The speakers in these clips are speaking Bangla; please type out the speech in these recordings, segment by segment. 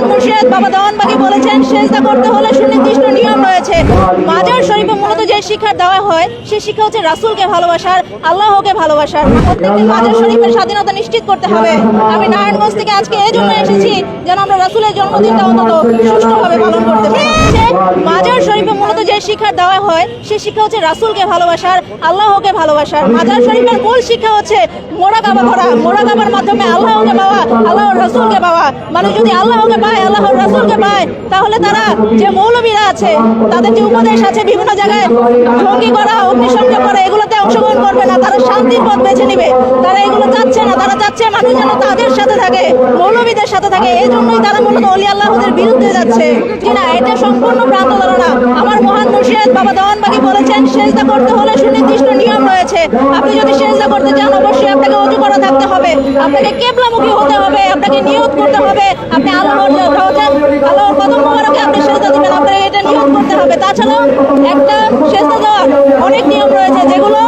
মহান মুর্শিদ বাবা দেওয়ানবাগি বলেছেন, সেজদা করতে হলে সুনির্দিষ্ট নিয়ম রয়েছে। মাজার শরীফে মূলত যে শিক্ষা দেওয়া হয়, সে শিক্ষা হচ্ছে রাসুলকে ভালোবাসার, আল্লাহকে ভালোবাসার। প্রত্যেককে মাজার শরীফের স্বাধীনতা নিশ্চিত করতে হবে। আমি নারায়ণগঞ্জ থেকে আজকে এই জন্য এসেছি যেন আমরা রাসূলের জন্মদিনটা অন্তত সুষ্ঠুভাবে পালন করতে পারি। মাজার শিক্ষা দেওয়া হয় সেই শিক্ষা হচ্ছে রাসূলকে ভালোবাসার, আল্লাহকে ভালোবাসার। মাজার শরীফের মূল শিক্ষা হচ্ছে মোরাকাবা করা। মোরাকাবার মাধ্যমে আল্লাহকে পাওয়া, আল্লাহর রাসূলকে পাওয়া। মানুষ যদি আল্লাহকে পায়, আল্লাহর রাসূলকে পায়, তাহলে তারা যে মৌলবীরা আছে, তাদের যে উপদেশ আছে বিভিন্ন জায়গায় জঙ্গি করা, অগ্নিসংযোগ করা, এগুলোতে অংশগ্রহণ করবে না। তারা শান্তির পথ বেছে নিবে। তারা এগুলো চাচ্ছে না। তারা চাচ্ছে মানুষ যেন তাদের সাথে থাকে, মৌলবীদের সাথে থাকে। এই জন্যই তারা মূলত অলি আল্লাহদের বিরুদ্ধে যাচ্ছে। যে না এটা সম্পূর্ণ ভ্রান্ত ধারণা আমার মহান মুর্শিদ বাবা দেওয়ানবাগি বলেছেন, সেজদা করতে হলে সুনির্দিষ্ট নিয়ম রয়েছে। আপনি যদি সেজদা করতে চান, অবশ্যই আপনাকে অজু করা থাকতে হবে। আপনাকে কেবলামুখী হতে হবে, আপনাকে নিয়ত করতে হবে। আপনি আল্লাহর আল্লাহর কদম মোবারকে আপনি সেজদা দিবেন, আপনাকে এটা নিয়ত করতে হবে। তাছাড়াও একটা সেজদা দেওয়ার অনেক নিয়ম রয়েছে, যেগুলো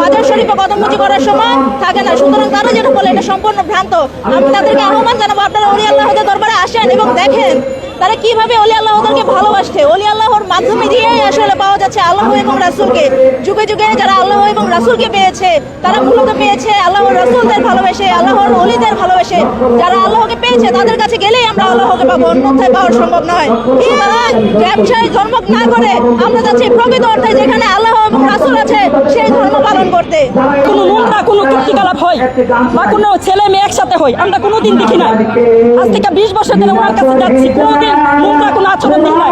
মাজার শরীফে কদমুচি করার সময় থাকে না। সুতরাং তারা যেটা বলে, এটা সম্পূর্ণ ভ্রান্ত। আমি তাদেরকে আহ্বান জানাব, আপনারা অলি আল্লাহদের দরবারে আসেন এবং দেখেন। তারা কীভাবে অলি আল্লাহদেরকে ভালোবাসছে? অলি আল্লাহর মাধ্যমে দিয়েই আসলে পাওয়া যাচ্ছে আল্লাহ এবং রাসুলকে। যুগে যুগে যারা আল্লাহ এবং রাসূলকে পেয়েছে তারা মূলত পেয়েছে আল্লাহর রাসূলদের ভালোবেসে আল্লাহর অলিদের ভালোবেসে। যারা আল্লাহকে পেয়েছে তাদের কাছে গেলেই আমরা আল্লাহকে পাবো। অন্যথায় পাওয়া সম্ভব নয়। সুতরাং ব্যবসায় ধর্ম না করে আমরা যাচ্ছি প্রকৃত অর্থে যেখানে আল্লাহ এবং রাসূল আছে সেই ধর্ম পালন করতে। কোনো নোংরা কোনো কীর্তিকলাপ হয় বা কোনো ছেলে মেয়ে একসাথে হয় আমরা কোনোদিন দেখি না আজ থেকে বিশ বছর ধরে ওনার কাছে যাচ্ছি কোনোদিন কোনো আচরণ দেখি